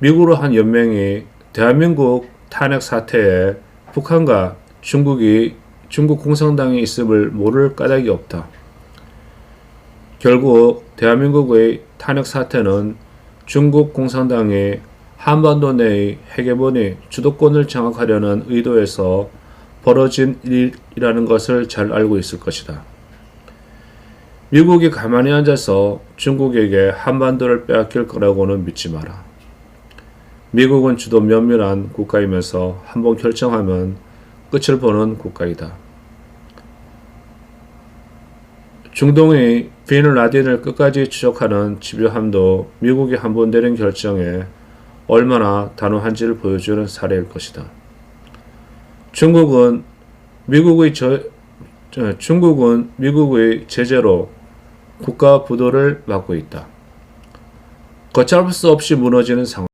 미국으로 한 연맹이 대한민국 탄핵 사태에 북한과 중국이 중국 공산당이 있음을 모를 까닭이 없다. 결국 대한민국의 탄핵 사태는 중국 공산당이 한반도 내의 헤게모니 주도권을 장악하려는 의도에서 벌어진 일이라는 것을 잘 알고 있을 것이다. 미국이 가만히 앉아서 중국에게 한반도를 빼앗길 거라고는 믿지 마라. 미국은 주도 면밀한 국가이면서 한번 결정하면 끝을 보는 국가이다. 중동의 빈 라딘을 끝까지 추적하는 집요함도 미국이 한 번 내린 결정에 얼마나 단호한지를 보여주는 사례일 것이다. 중국은 미국의 저, 저, 중국은 미국의 제재로 국가 부도를 막고 있다. 걷잡을 수 없이 무너지는 상황.